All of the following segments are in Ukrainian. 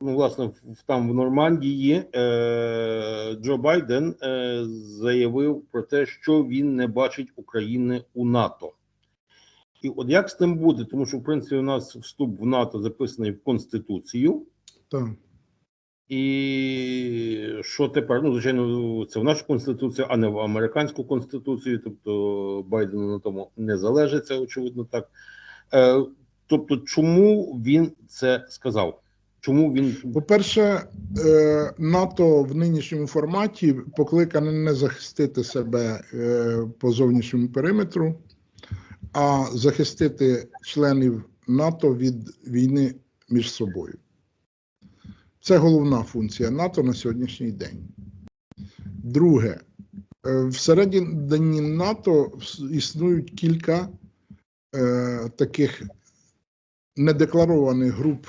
ну, власне, в- там в Нормандії е, Джо Байден е, заявив про те, що він не бачить України у НАТО. І от як з тим буде? Тому що, в принципі, у нас вступ в НАТО записаний в Конституцію. Так. І що тепер? Ну, звичайно, це в нашу конституцію, а не в американську конституцію. Тобто Байден на тому не залежить, це очевидно так. Е, тобто, чому він це сказав? Чому він По-перше, е, НАТО в нинішньому форматі покликане не захистити себе е, по зовнішньому периметру, а захистити членів НАТО від війни між собою. Це головна функція НАТО на сьогоднішній день. Друге, е, всередині НАТО існують кілька таких недекларованих груп.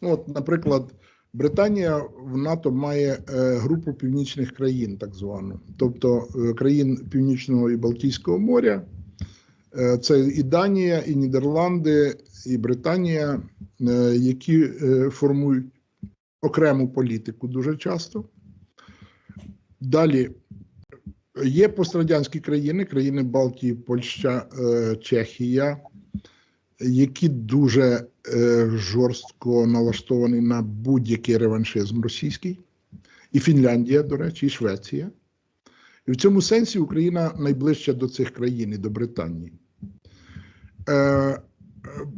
Ну, От, наприклад, Британія в НАТО має е, групу північних країн, так звану, тобто е, країн Північного і Балтійського моря. Е, це і Данія, і Нідерланди, і Британія, які формують окрему політику дуже часто. Далі є пострадянські країни, країни Балтії, Польща, Чехія, які дуже жорстко налаштовані на будь-який реваншизм російський, і Фінляндія, до речі, і Швеція. І в цьому сенсі Україна найближча до цих країн і до Британії. Е, е,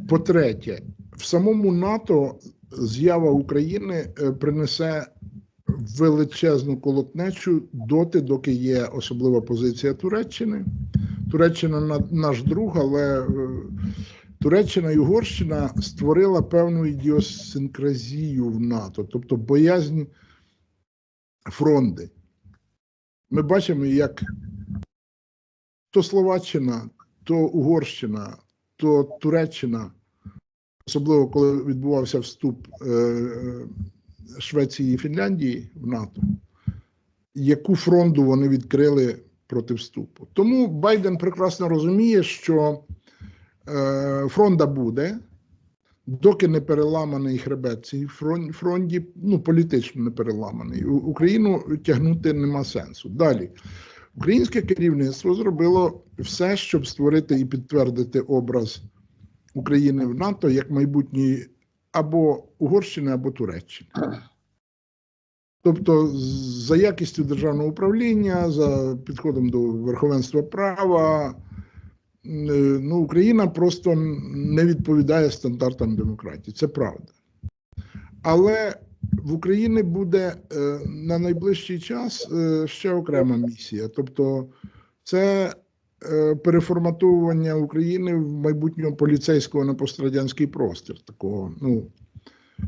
По-третє, в самому НАТО з'ява України е, принесе величезну колотнечу доти, доки є особлива позиція Туреччини. Туреччина наш друг, але е, Туреччина і Угорщина створила певну ідіосинкразію в НАТО, тобто боязнь фронти. Ми бачимо, як то Словаччина, то Угорщина, то Туреччина, особливо коли відбувався вступ е, Швеції і Фінляндії в НАТО, яку фронту вони відкрили проти вступу. Тому Байден прекрасно розуміє, що фронта буде, доки не переламаний хребет цій фрон- фронті, ну політично не переламаний. Україну тягнути нема сенсу. Далі. Українське керівництво зробило все, щоб створити і підтвердити образ України в НАТО як майбутньої або Угорщини, або Туреччини. Тобто, за якістю державного управління, за підходом до верховенства права, е, ну, Україна просто не відповідає стандартам демократії. Це правда. Але в Україні буде е, на найближчий час е, ще окрема місія. Тобто, це е, переформатовування України в майбутнього поліцейського на пострадянський простір. Такого, ну,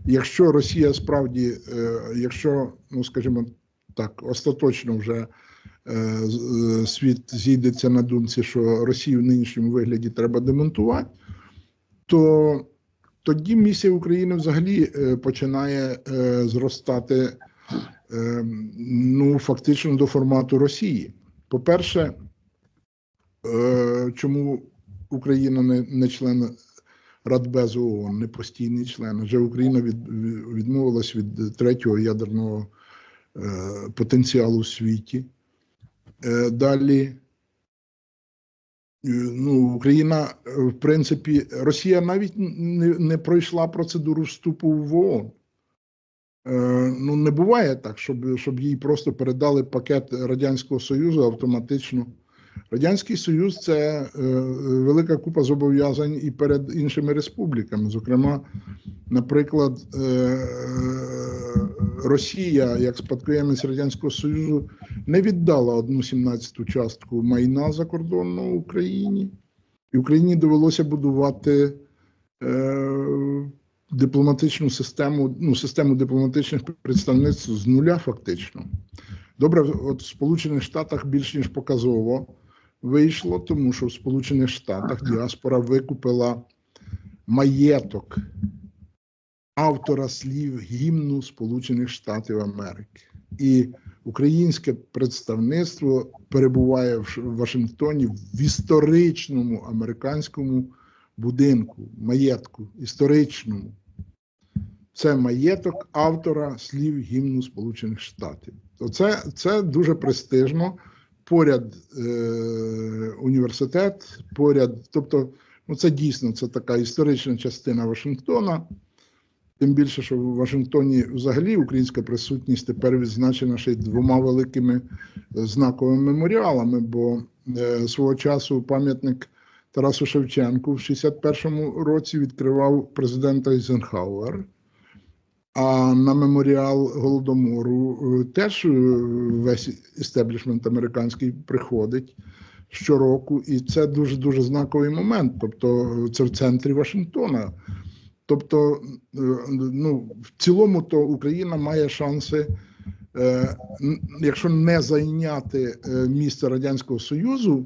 якщо Росія справді, е, якщо, ну скажімо так, остаточно вже е, е, світ зійдеться на думці, що Росію в нинішньому вигляді треба демонтувати, то тоді місія України взагалі е, починає е, зростати е, ну, фактично до формату Росії. По-перше, е, чому Україна не, не член Радбезу ООН, не постійний член, адже Україна від, від- відмовилась від третього ядерного е, потенціалу в світі. Е, далі, е, ну, Україна, е, в принципі, Росія навіть не, не пройшла процедуру вступу в ООН. Ну, не буває так, щоб, щоб їй просто передали пакет Радянського Союзу автоматично. Радянський Союз це е, велика купа зобов'язань і перед іншими республіками. Зокрема, наприклад, е, Росія, як спадкоємець Радянського Союзу, не віддала одну сімнадцяту частку майна закордонного Україні, і Україні довелося будувати е, дипломатичну систему, ну, систему дипломатичних представництв з нуля, фактично. Добре, от в Сполучених Штатах більш ніж показово вийшло, тому що в Сполучених Штатах діаспора викупила маєток автора слів гімну Сполучених Штатів Америки. І українське представництво перебуває в Вашингтоні в історичному американському будинку, маєтку, історичному. це маєток автора слів гімну Сполучених Штатів. Оце це дуже престижно. Поряд е, університет, поряд, тобто, ну це дійсно це така історична частина Вашингтона. Тим більше, що в Вашингтоні взагалі українська присутність тепер відзначена ще й двома великими е, знаковими меморіалами, бо е, свого часу пам'ятник Тарасу Шевченку в 61-му році відкривав президент Eisenhower, а на меморіал Голодомору е, теж весь істеблішмент американський приходить щороку, і це дуже дуже знаковий момент. Тобто, це в центрі Вашингтона. Тобто, е, ну, в цілому, то Україна має шанси, е, якщо не зайняти е, місце Радянського Союзу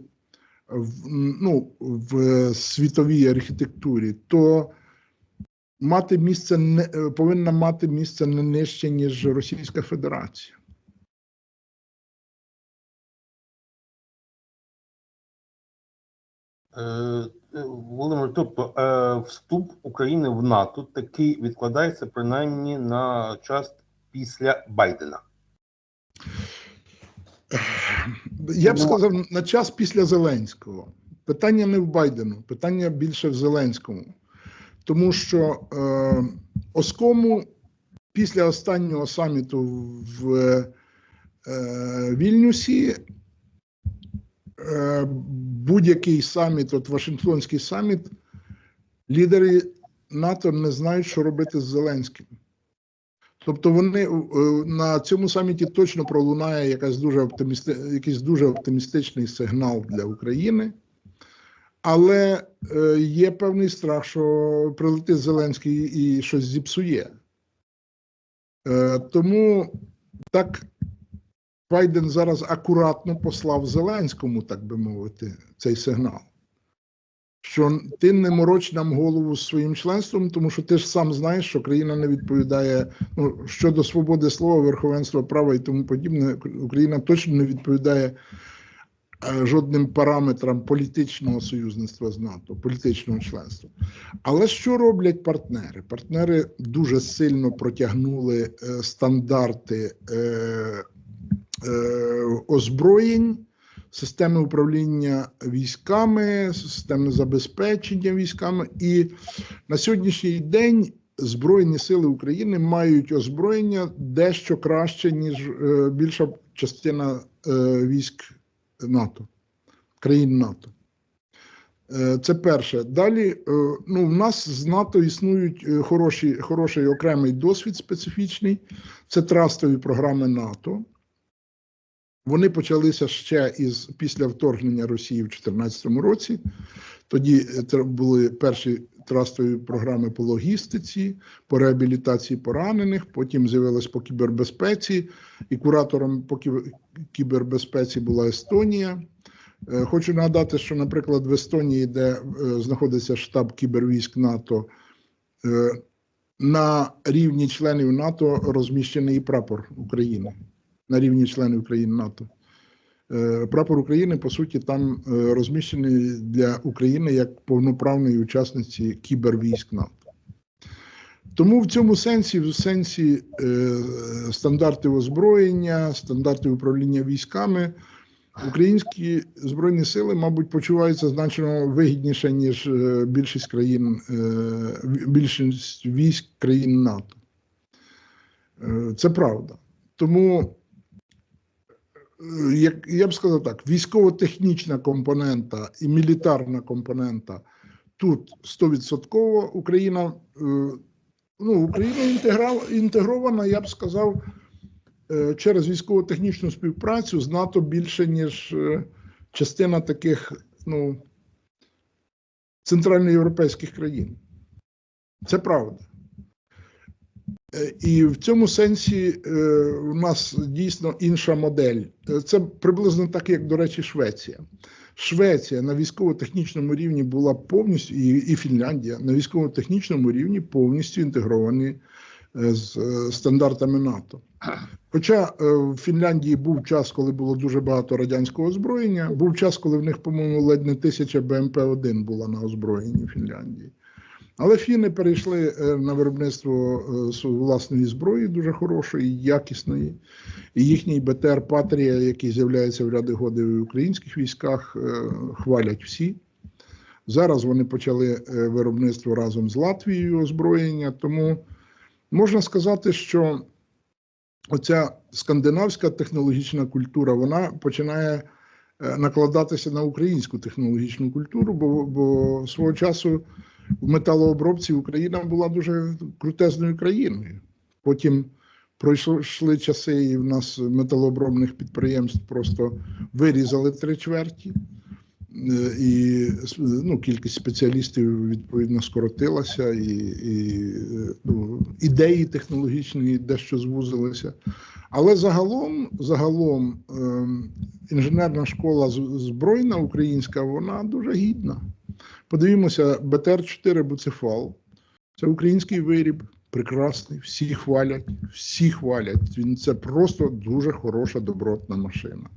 в, ну, в світовій архітектурі, то мати місце не повинна мати місце не нижче, ніж Російська Федерація. Е, Володимир, тобто е, вступ України в НАТО таки відкладається принаймні на час після Байдена. Я б сказав на час після Зеленського. Питання не в Байдену, питання більше в Зеленському. Тому що е, Оскому після останнього саміту в е, Вільнюсі будь-який саміт, от Вашингтонський саміт, лідери НАТО не знають, що робити з Зеленським. Тобто вони е, на цьому саміті точно пролунає якась дуже оптимісти... якийсь дуже оптимістичний сигнал для України, але е, є певний страх, що прилетить Зеленський і щось зіпсує. Е, Тому так Байден зараз акуратно послав Зеленському, так би мовити, цей сигнал. Що ти не мороч нам голову своїм членством, тому що ти ж сам знаєш, що країна не відповідає ну, щодо свободи слова, верховенства права і тому подібне, Україна точно не відповідає е, жодним параметрам політичного союзництва з НАТО, політичного членства. Але що роблять партнери? Партнери дуже сильно протягнули е, стандарти е, озброєнь. Системи управління військами, системи забезпечення військами, і на сьогоднішній день Збройні сили України мають озброєння дещо краще, ніж е, більша частина е, військ НАТО, країн НАТО. Е, Це перше. Далі, е, ну, в нас з НАТО існують е, хороші, хороший окремий досвід специфічний. Це трастові програми НАТО. Вони почалися ще із після вторгнення Росії в 2014 році. Тоді е, були перші трастові програми по логістиці, по реабілітації поранених. Потім з'явилось по кібербезпеці, і куратором по кібер- кібербезпеці була Естонія. Е, Хочу нагадати, що, наприклад, в Естонії, де е, знаходиться штаб кібервійськ НАТО, на рівні членів НАТО розміщений і прапор України на рівні членів країн НАТО. Е, Прапор України, по суті, там е, розміщений для України як повноправної учасниці кібервійськ НАТО. Тому в цьому сенсі, в сенсі е, стандартів озброєння, стандартів управління військами, українські збройні сили, мабуть, почуваються значно вигідніше, ніж більшість країн, більшість військ країн НАТО. Це правда. Тому як я б сказав так, військово-технічна компонента і мілітарна компонента тут 100% Україна, е, ну, Україна інтегрована, я б сказав, е, через військово-технічну співпрацю з НАТО більше, ніж е, частина таких ну, центральноєвропейських країн. Це правда. Е, І в цьому сенсі е, у нас дійсно інша модель. Е, Це приблизно так, як, до речі, Швеція. Швеція на військово-технічному рівні була повністю, і, і Фінляндія на військово-технічному рівні повністю інтегровані з стандартами НАТО. Хоча в Фінляндії був час, коли було дуже багато радянського озброєння, був час, коли в них, по-моєму, ледь не тисяча БМП-1 була на озброєнні Фінляндії. Але фіни перейшли е, на виробництво е, власної зброї, дуже хорошої, якісної. І їхній БТР Патрія, який з'являється в ряди годи в українських військах, е, хвалять всі. Зараз вони почали виробництво разом з Латвією озброєння. Тому можна сказати, що оця скандинавська технологічна культура вона починає накладатися на українську технологічну культуру, бо, бо свого часу в металообробці Україна була дуже крутезною країною. Потім пройшли часи, і в нас металообробних підприємств просто вирізали три чверті. Е, І ну, кількість спеціалістів відповідно скоротилася, і, і е, ну, ідеї технологічні дещо звузилися. Але загалом, загалом ем, інженерна школа збройна українська, вона дуже гідна. Подивімося, БТР-4 Буцефал. Це український виріб, прекрасний, всі хвалять, всі хвалять. Він це просто дуже хороша, добротна машина.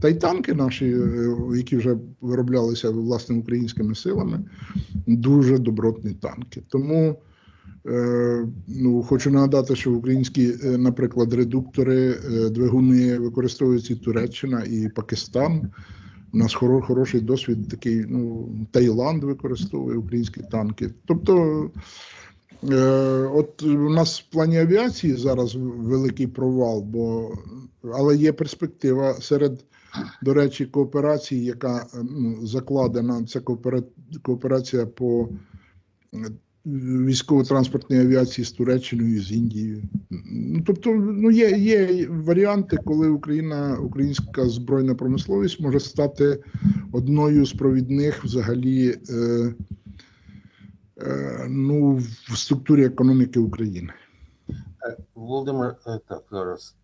Та й танки наші, е, які вже вироблялися власне українськими силами, дуже добротні танки. Тому е, ну, хочу нагадати, що українські, е, наприклад, редуктори, е, двигуни використовують і Туреччина, і Пакистан. У нас хоро- хороший досвід такий, ну, Таїланд використовує українські танки. Тобто, е, от у нас в плані авіації зараз великий провал, бо, але є перспектива серед, до речі, кооперації, яка ну, закладена, це кооперація по військово-транспортній авіації з Туреччиною і з Індією. Ну, тобто, ну, є, є варіанти, коли Україна, українська збройна промисловість може стати одною з провідних взагалі е, е, ну, в структурі економіки України. Е, Володимир, е, так, зараз.